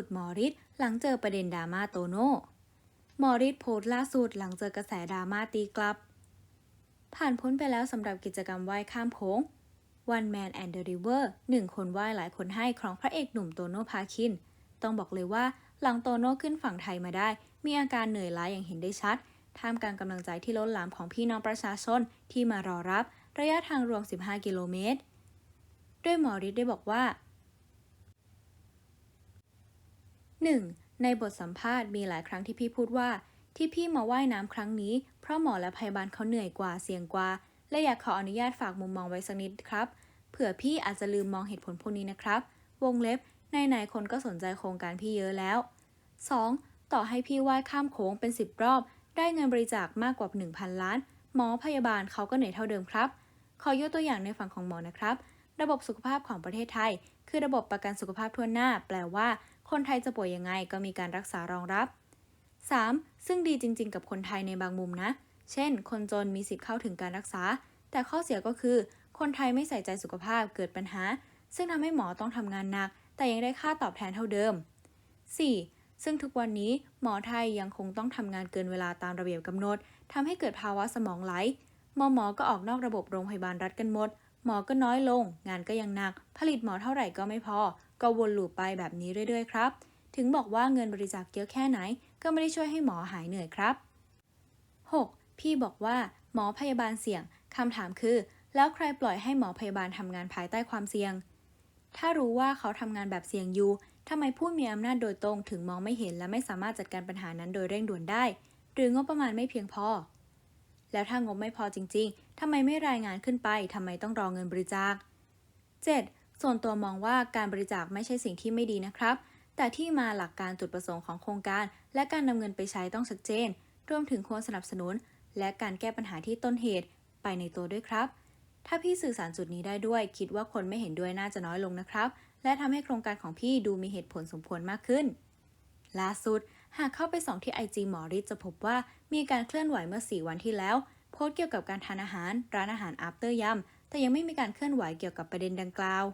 ุดหมอฤทธิ์หลังเจอประเด็นดราม่าโตโน่หมอฤทธิ์โพสต์ล่าสุดหลังเจอกระแสดราม่าตีกลับ ผ่านพ้นไปแล้วสำหรับกิจกรรมว่ายข้ามโค้ง One Man and the River หนึ่งคนว่ายหลายคนให้ของพระเอกหนุ่มโตโน่พาคิน ต้องบอกเลยว่าหลังโตโน่ขึ้นฝั่งไทยมาได้ มีอาการเหนื่อยล้าอย่างเห็นได้ชัด ท่ามกลางกำลังใจที่ล้นหลามของพี่น้องประชาชนที่มารอรับ ระยะทางรวม 15 กิโลเมตร ด้วยหมอฤทธิ์ได้บอกว่า 1. ในบทสัมภาษณ์มีหลายครั้งที่พี่พูดว่า ที่พี่มาว่ายน้ำครั้งนี้ เพราะหมอและพยาบาลเขาเหนื่อยกว่าเสี่ยงกว่า และอยากขออนุญาตฝากมุมมองไว้สักนิดครับ เผื่อพี่อาจจะลืมมองเหตุผลพวกนี้นะครับ วงเล็บในๆคนก็สนใจโครงการพี่เยอะแล้ว 2. ต่อให้พี่ว่ายข้ามโค้งเป็น 10 รอบ ได้เงินบริจาคมากกว่า 1,000 ล้าน หมอพยาบาลเขาก็เหนื่อยเท่าเดิมครับ ขอยกตัวอย่างในฝั่งของหมอนะครับ ระบบสุขภาพของประเทศไทย คือระบบประกันสุขภาพทั่วหน้า แปลว่า คนไทยจะป่วยยังไงก็มีการรักษารองรับ 3. ซึ่งดีจริง ๆ กับคนไทยในบางมุมนะ เช่น คนจนมีสิทธิ์เข้าถึงการรักษา แต่ข้อเสียก็คือ คนไทยไม่ใส่ใจสุขภาพเกิดปัญหา ซึ่งทำให้หมอต้องทำงานหนัก แต่ยังได้ค่าตอบแทนเท่าเดิม 4. ซึ่งทุกวันนี้หมอไทยยังคงต้องทำงานเกินเวลาตามระเบียบกำหนดทำให้เกิดภาวะสมองไหลหมอหมอก็ออกนอกระบบโรงพยาบาลรัฐกันหมด หมอก็น้อยลง งานก็ยังหนัก ผลิตหมอเท่าไหร่ก็ไม่พอ ก็วนลูปไปแบบนี้เรื่อยๆครับ ถึงบอกว่าเงินบริจาคเยอะแค่ไหน ก็ไม่ได้ช่วยให้หมอหายเหนื่อยครับ 6. พี่บอกว่า หมอพยาบาลเสี่ยงคำถามคือ แล้วใครปล่อยให้หมอพยาบาลทำงานภายใต้ความเสี่ยง ถ้ารู้ว่าเขาทำงานแบบเสี่ยงอยู่ทำไมผู้มีอำนาจโดยตรงถึงมองไม่เห็นและไม่สามารถจัดการปัญหานั้นโดยเร่งด่วนได้ หรืองบประมาณไม่เพียงพอ แล้วถ้างบไม่พอจริง ๆทำไมไม่รายงานขึ้นไปทำไมต้องรอเงินบริจาค 7. ส่วนตัวมองว่าการบริจาคไม่ใช่สิ่งที่ไม่ดีนะครับ แต่ที่มาหลักการจุดประสงค์ของโครงการ และการนำเงินไปใช้ต้องชัดเจน รวมถึงควรสนับสนุน และการแก้ปัญหาที่ต้นเหตุไปในตัวด้วยครับ ถ้าพี่สื่อสารจุดนี้ได้ด้วย คิดว่าคนไม่เห็นด้วยน่าจะน้อยลงนะครับ และทำให้โครงการของพี่ดูมีเหตุผลสมควรมากขึ้น ล่าสุด หากเข้าไปส่องที่ไอจีหมอริจะพบว่ามีการเคลื่อนไหวเมื่อ 4 วันที่แล้ว โพสต์เกี่ยวกับการทานอาหาร ร้านอาหาร after ยำแต่ยังไม่มีการเคลื่อนไหวเกี่ยวกับประเด็นดังกล่าว